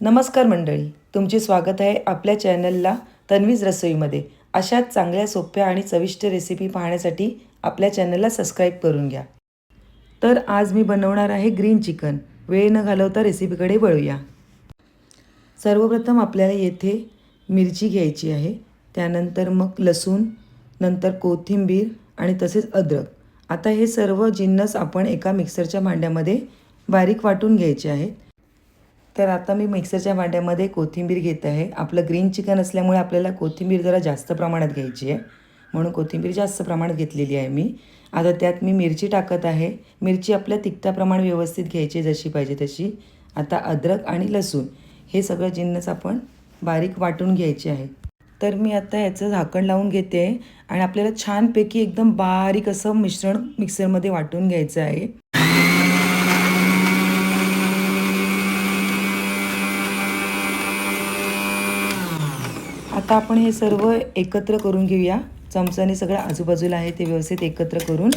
नमस्कार मंडळी तुमचे स्वागत आहे आपल्या चॅनलला तन्वीज रसोईमध्ये. अशाच चांगल्या सोप्या आणि चविष्ट रेसिपी पाहण्यासाठी आपल्या चॅनलला सबस्क्राईब करून घ्या. तर आज मी बनवणार आहे ग्रीन चिकन. वेळ न घालवता रेसिपीकडे वळूया. सर्वप्रथम आपल्याला येथे मिरची घ्यायची आहे. त्यानंतर मग लसूण नंतर कोथिंबीर आणि तसेच अद्रक. आता हे सर्व जिन्नस आपण एका मिक्सरच्या भांड्यामध्ये बारीक वाटून घ्यायचे आहेत. तर आता मी मिक्सरच्या भांड्यामध्ये कोथिंबीर घेत आहे. आपलं ग्रीन चिकन असल्यामुळे आपल्याला कोथिंबीर जरा जास्त प्रमाणात घ्यायची आहे. म्हणून कोथिंबीर जास्त प्रमाणात घेतलेली आहे मी. आता त्यात मी मिरची टाकत आहे. मिरची आपल्या तिखटाप्रमाणे व्यवस्थित घ्यायची जशी पाहिजे तशी. आता अद्रक आणि लसूण हे सगळं जिन्नस आपण बारीक वाटून घ्यायचे आहे. तर मी आता याचं झाकण लावून घेते. आणि आपल्याला छानपैकी एकदम बारीक असं मिश्रण मिक्सरमध्ये वाटून घ्यायचं आहे. आता आपण हे सर्व एकत्र करून घेऊया. चमचाने सगळं आजूबाजूला आहे ते व्यवस्थित एकत्र करून.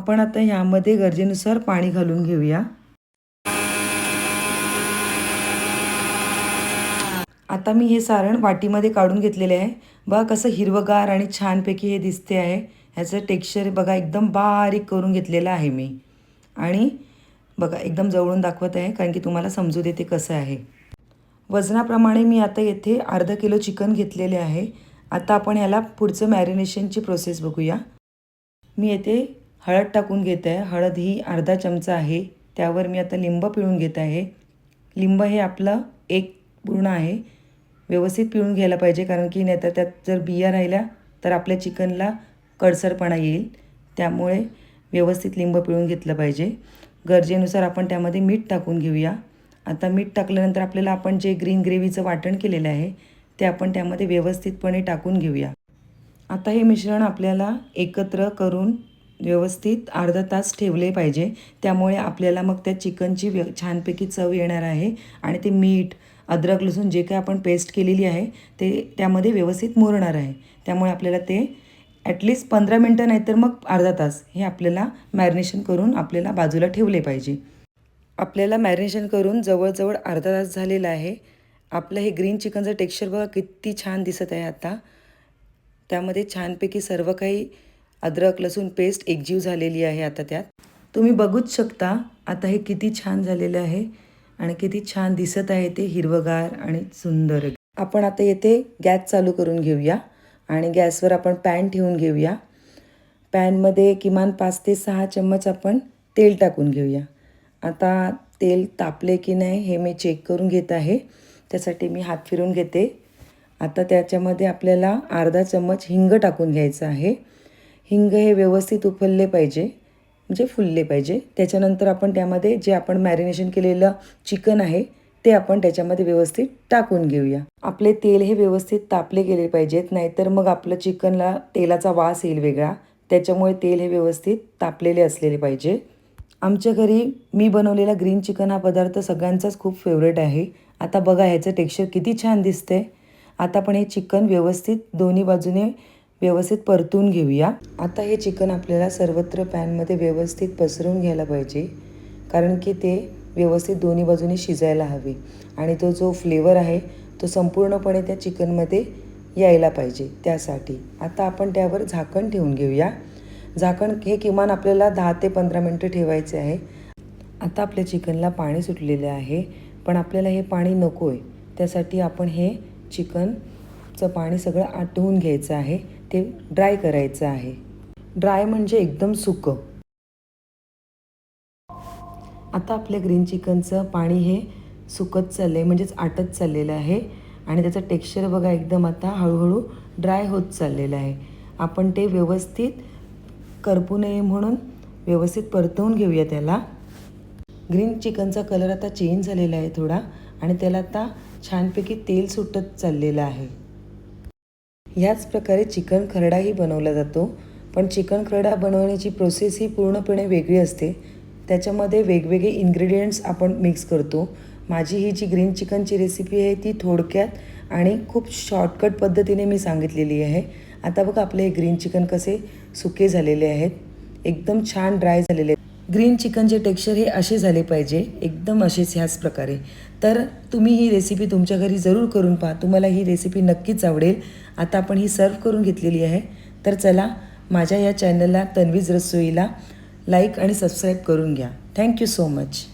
आपण आता ह्यामध्ये गरजेनुसार पाणी घालून घेऊया. आता मी हे सारण वाटीमध्ये काढून घेतलेले आहे. बघा कसं हिरवगार आणि छानपैकी हे दिसते आहे. ह्याचं टेक्स्चर बघा एकदम बारीक करून घेतलेलं आहे मी. आणि बघा एकदम जवळून दाखवत आहे कारण की तुम्हाला समजू देते कसं आहे. वजनाप्रमाणे मी आता येथे अर्धा किलो चिकन घेतलेले आहे. आता आपण याला पुढचं मॅरिनेशनची प्रोसेस बघूया. मी येथे हळद टाकून घेत आहे. हळद ही अर्धा चमचा आहे. त्यावर मी आता लिंब पिळून घेत आहे. लिंब हे आपलं एक पूर्ण आहे. व्यवस्थित पिळून घ्यायला पाहिजे कारण की नाहीतर त्यात जर बिया राहिल्या तर आपल्या चिकनला कडसरपणा येईल. त्यामुळे व्यवस्थित लिंब पिळून घेतलं पाहिजे. गरजेनुसार आपण त्यामध्ये मीठ टाकून घेऊया. आता मीठ टाकल्यानंतर आपल्याला आपण जे ग्रीन ग्रेव्हीचं वाटण केलेलं आहे ते आपण त्यामध्ये व्यवस्थितपणे टाकून घेऊया. आता हे मिश्रण आपल्याला एकत्र करून व्यवस्थित अर्धा तास ठेवले पाहिजे. त्यामुळे आपल्याला मग त्या चिकनची व्य छानपैकी चव येणार आहे आणि ते मीठ अद्रक लसूण जे काय आपण पेस्ट केलेली आहे ते त्यामध्ये व्यवस्थित मुरणार आहे. त्यामुळे आपल्याला ते ॲटलिस्ट पंधरा मिनटं नाही तर मग अर्धा तास हे आपल्याला मॅरिनेशन करून आपल्याला बाजूला ठेवले पाहिजे. आपल्याला मॅरिनेशन करून जवळजवळ अर्धा तास झालेला आहे. आपलं हे ग्रीन चिकनचं टेक्स्चर बघा किती छान दिसत आहे आता. त्यामध्ये छानपैकी सर्व काही अद्रक लसूण पेस्ट एकजीव झालेली आहे आता त्यात. तुम्ही बघूच शकता आता हे किती छान झालेलं आहे आणि किती छान दिसत आहे ते हिरवगार आणि सुंदर. आपण आता येथे गॅस चालू करून घेऊया आणि गॅसवर आपण पॅन ठेवून घेऊया. पॅनमध्ये किमान पाच ते सहा चम्मच आपण तेल टाकून घेऊया. आता तेल तापले की नाही हे मी चेक करून घेत आहे. त्यासाठी मी हात फिरून घेते. आता त्याच्यामध्ये आपल्याला अर्धा चम्मच हिंग टाकून घ्यायचं आहे. हिंग हे व्यवस्थित उफलले पाहिजे म्हणजे फुलले पाहिजे. त्याच्यानंतर आपण त्यामध्ये जे आपण मॅरिनेशन केलेलं चिकन आहे ते आपण त्याच्यामध्ये व्यवस्थित टाकून घेऊया. आपले तेल हे व्यवस्थित तापले गेले पाहिजेत नाहीतर मग आपलं चिकनला तेलाचा वास येईल वेगळा. त्याच्यामुळे तेल हे व्यवस्थित तापलेले असलेले पाहिजे. आमच्या घरी मी बनवलेला ग्रीन चिकन हा पदार्थ सगळ्यांचाच खूप फेवरेट आहे. आता बघा ह्याचं टेक्स्चर किती छान दिसतंय. आता आपण हे चिकन व्यवस्थित दोन्ही बाजूने व्यवस्थित परतून घेऊया. आता हे चिकन आपल्याला सर्वत्र पॅनमध्ये व्यवस्थित पसरून घ्यायला पाहिजे कारण की ते व्यवस्थित दोन्ही बाजूने शिजायला हवे. आणि तो जो फ्लेवर आहे तो संपूर्णपणे त्या चिकनमध्ये यायला पाहिजे त्यासाठी. आता आपण त्यावर झाकण ठेवून घेऊया. झाकण हे किमान आपल्याला दहा ते पंधरा मिनटं ठेवायचे आहे. आता आपल्या चिकनला पाणी सुटलेले आहे पण आपल्याला हे पाणी नको आहे त्यासाठी आपण हे चिकनचं पाणी सगळं आटवून घ्यायचं आहे ते ड्राय करायचं आहे. ड्राय म्हणजे एकदम सुकं. आता आपल्या ग्रीन चिकनचं पाणी हे सुकत चाललं आहे म्हणजेच आटत चाललेलं आहे. आणि त्याचं टेक्स्चर बघा एकदम आता हळूहळू ड्राय होत चाललेलं आहे. आपण ते व्यवस्थित करपू नये म्हणून व्यवस्थित परतवून घेऊया त्याला. ग्रीन चिकनचा कलर आता चेंज झालेला आहे थोडा आणि त्याला आता छानपैकी तेल सुटत चाललेलं आहे. ह्याच प्रकारे चिकन खरडाही बनवला जातो. पण चिकन खरडा बनवण्याची प्रोसेस ही पूर्णपणे वेगळी असते. त्याच्यामध्ये वेगवेगळे इन्ग्रेडियंट्स आपण मिक्स करतो. माझी ही जी ग्रीन चिकनची रेसिपी आहे ती थोडक्यात आणि खूप शॉर्टकट पद्धतीने मी सांगितलेली आहे. आता बघा आपले ग्रीन चिकन कसे सुके झालेले आहेत. एकदम छान ड्राय झालेले. आहेत ग्रीन चिकनचे टेक्स्चर हे असे झाले पाहिजे एकदम असेच ह्याच प्रकारे. तर तुम्ही ही रेसिपी तुमच्या घरी जरूर करून पहा. तुम्हाला ही रेसिपी नक्कीच आवडेल. आता आपण ही सर्व करून घेतलेली आहे. तर चला माझ्या या चॅनलला तन्वीज रसोईला लाईक आणि सबस्क्राईब करून घ्या. Thank you so much.